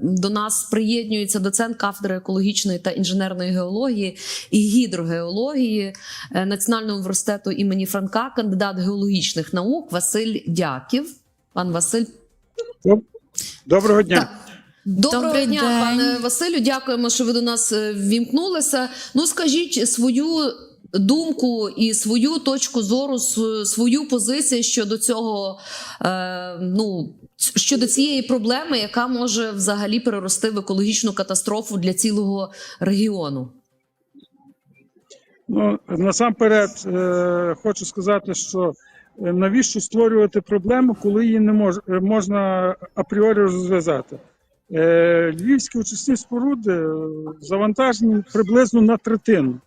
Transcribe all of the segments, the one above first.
До нас приєднюється доцент кафедри екологічної та інженерної геології і гідрогеології е, Національного університету імені Франка, кандидат геологічних наук Василь Дяків. Пан Василь, Доброго дня. Так. Доброго Добрий дня, день. пане Василю. Дякуємо, що ви до нас е, ввімкнулися. Ну, скажіть свою думку і свою точку зору, свою позицію щодо цього, е, ну щодо цієї проблеми, яка може взагалі перерости в екологічну катастрофу для цілого регіону. Ну насамперед е, хочу сказати, що е, навіщо створювати проблему, коли її не мож, е, можна апріорі розв'язати. Е, львівські очисні споруди завантажені приблизно на третину.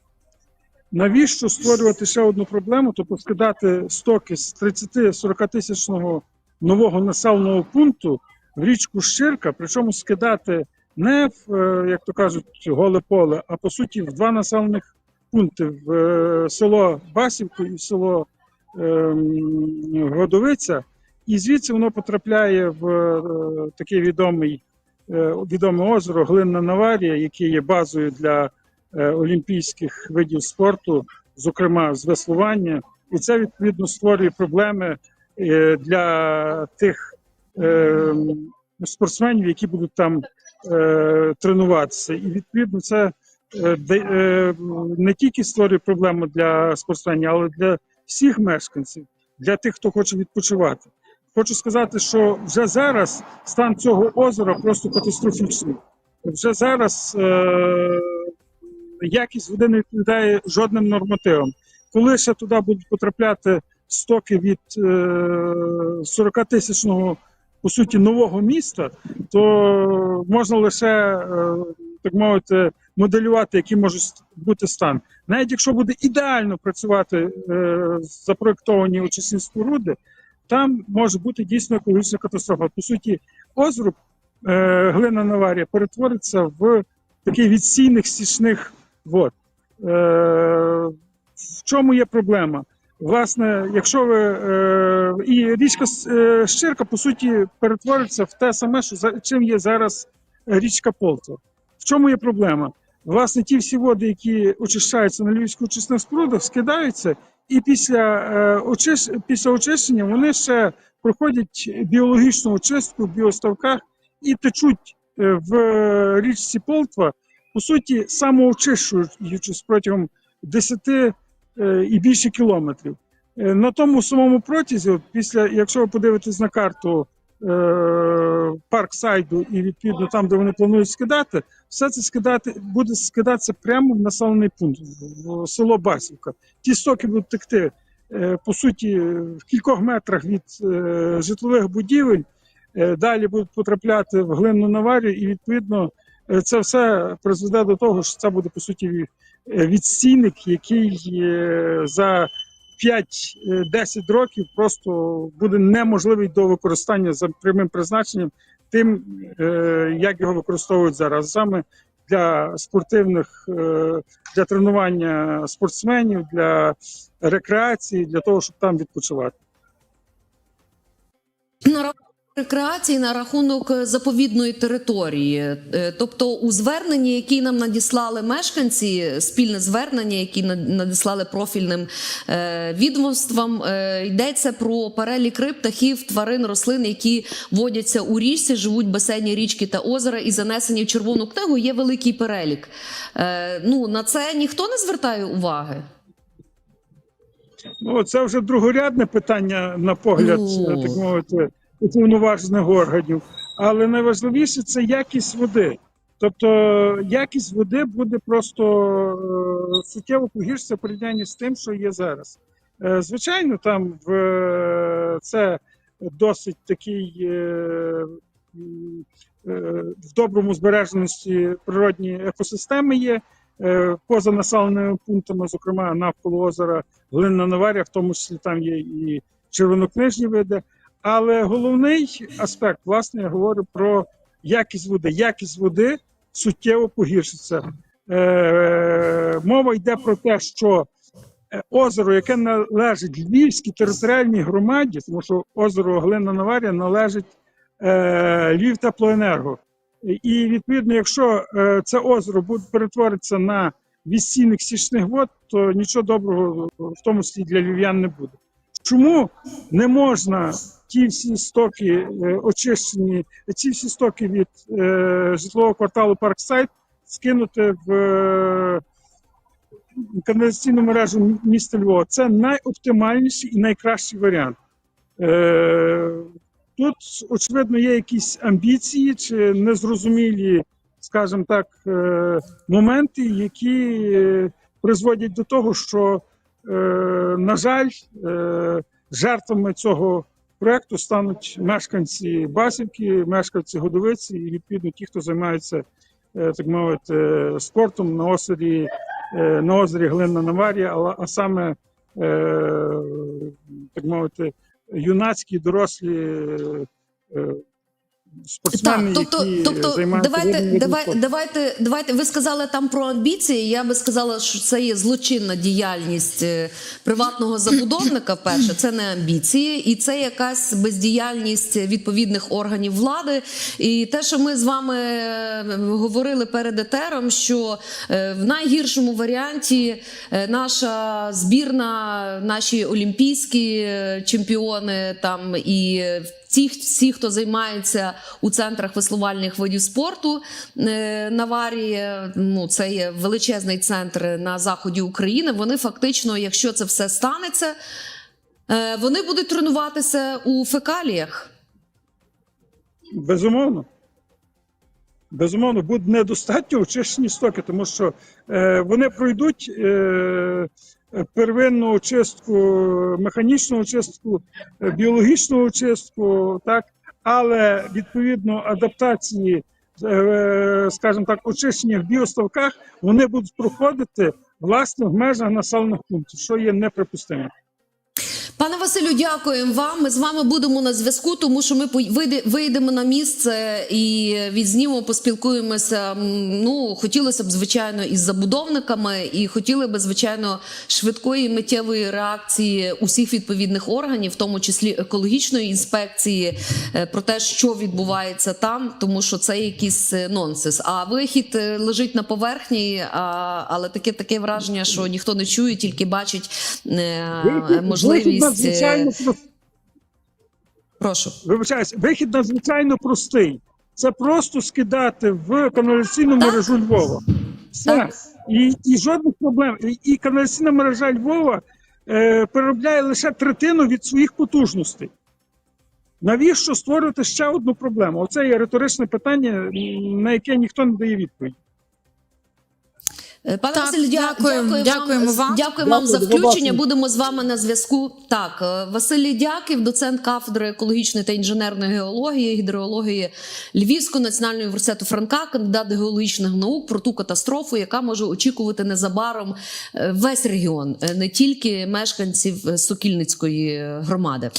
Навіщо створювати ще одну проблему, тобто скидати стоки з 30-40 тисячного нового населеного пункту в річку Щирка, причому скидати не в, е, як то кажуть, голе поле, а по суті в два населених пункти в е, село Басівку і в село ем, Годовиця, і звідси воно потрапляє в е, такий відомий відоме озеро Глинна Наварія, яке є базою для олімпійських видів спорту, зокрема з веслування, і це відповідно створює проблеми для тих е, спортсменів, які будуть там е, тренуватися. І відповідно це е, е, не тільки створює проблему для спортсменів, але для всіх мешканців, для тих, хто хоче відпочивати. Хочу сказати, що вже зараз стан цього озера просто катастрофічний. Вже зараз е, якість води не відповідає жодним нормативам. Коли ще туди будуть потрапляти стоки від е, 40 тисячного по суті нового міста, то можна лише е, так мовити моделювати, який може бути стан. Навіть якщо буде ідеально працювати е, запроектовані очисні споруди, там може бути дійсно екологічна катастрофа. По суті, озеро е, глина Наварія перетвориться в такий відсійних стічних вод. Е, в чому є проблема? Власне, якщо ви е, і річка е, Щирка, по суті, перетвориться в те саме, що за чим є зараз річка Полтва. В чому є проблема? Власне, ті всі води, які очищаються на львівських очисних спорудах, скидаються, і після, е, очиш... після очищення вони ще проходять біологічну очистку в біоставках і течуть е, в річці Полтва, по суті, самоочищуючись протягом 10 е, і більше кілометрів. Е, На тому самому протязі, після, якщо ви подивитесь на карту е, Парксайду і відповідно там, де вони планують скидати, все це скидати буде скидатися прямо в населений пункт, в, село Басівка. Ті стоки будуть текти е, по суті в кількох метрах від е, житлових будівель. Е, Далі будуть потрапляти в глинну наварію, і відповідно е, це все призведе до того, що це буде по суті е, відстійник, який е, за 5-10 років просто буде неможливий до використання за прямим призначенням, тим, е, як його використовують зараз. Саме для спортивних, е, для тренування спортсменів, для рекреації, для того, щоб там відпочивати. Рекреації, на рахунок е, заповідної території, Е, тобто у зверненні, які нам надіслали мешканці, спільне звернення, які на- надіслали профільним е, відомствам, йдеться про перелік риб, птахів, тварин, рослин, які водяться у річці, живуть в басейні річки та озера і занесені в червону книгу. Є великий перелік. Ну на це ніхто не звертає уваги. Ну, це вже другорядне питання на погляд, Ну. так мовити, уповноважених органів. Але найважливіше це якість води. Тобто якість води буде просто е, суттєво погіршитися в порівнянні з тим, що є зараз. Е, звичайно, там в, е, це досить такий в доброму збереженості природні екосистеми є. Поза населеними пунктами, зокрема навколо озера Глинна Наварія, в тому числі там є і червонокнижні види. Але головний аспект, власне, я говорю про якість води. Якість води суттєво погіршиться. Е, мова йде про те, що е, озеро, яке належить Львівській територіальній громаді, тому що озеро Глина Наварія належить е, Львів Теплоенерго. І відповідно, якщо е, це озеро буде перетвориться на відстійник стічних вод, то нічого доброго в тому числі для львів'ян не буде. Чому не можна ті всі стоки е, очищені, ці всі стоки від е, житлового кварталу Парксайд скинути в е, каналізаційну мережу міста Львова? Це найоптимальніший і найкращий варіант. Е, Тут, очевидно, є якісь амбіції чи незрозумілі, скажімо так, е, моменти, які е, призводять до того, що, на жаль, е, жертвами цього проекту стануть мешканці Басівки, мешканці Годовиці і відповідно ті, хто займається, е, так мовити, спортом на озері, е, на озері Глинна Наварія, а, саме, е, так мовити, юнацькі дорослі е, спортсмени, Так, тобто, які тобто займаються давайте, давай, давайте, давайте. Ви сказали там про амбіції. Я би сказала, що це є злочинна діяльність е, приватного забудовника. Перше, це не амбіції, і це якась бездіяльність відповідних органів влади. І те, що ми з вами е, говорили перед етером, що е, в найгіршому варіанті наша збірна, наші олімпійські чемпіони там і ті, всі, хто займається у центрах веслувальних видів спорту е, Наварії, ну це є величезний центр на заході України. Вони фактично, якщо це все станеться, е, вони будуть тренуватися у фекаліях. Безумовно. Безумовно, будуть недостатньо очищені стоки, тому що е, вони пройдуть е, первинну очистку, механічну очистку, е, біологічну очистку, так, але відповідно адаптації, е, скажімо так, очищення в біоставках, вони будуть проходити власне в межах населених пунктів, що є неприпустимо. Пане Василю, дякуємо вам. Ми з вами будемо на зв'язку, тому що ми вийдемо на місце і відзнімемо, поспілкуємося. Ну, хотілося б, звичайно, із забудовниками, і хотіли б, звичайно, швидкої миттєвої реакції усіх відповідних органів, в тому числі екологічної інспекції, е, про те, що відбувається там, тому що це якийсь е, нонсенс. А вихід е, лежить на поверхні, але таке таке враження, що ніхто не чує, тільки бачить можливість. Е, надзвичайно прос- Прошу. Вибачаюсь, вихід надзвичайно простий. Це просто скидати в каналізаційну Так. мережу Львова. Все. Так. І, і жодних проблем. І, і каналізаційна мережа Львова е, переробляє лише третину від своїх потужностей. Навіщо створювати ще одну проблему? Оце є риторичне питання, на яке ніхто не дає відповідь. Е, Пане Так, Василю, дя- дякуємо. дякую Дякуємо вам. Дякую вам за включення. Будемо з вами на зв'язку. Так, е, Василій Дяків, доцент кафедри екологічної та інженерної геології, гідрології Львівського національного університету Франка, кандидат геологічних наук про ту катастрофу, яка може очікувати незабаром е, весь регіон, не тільки мешканців Сокільницької громади.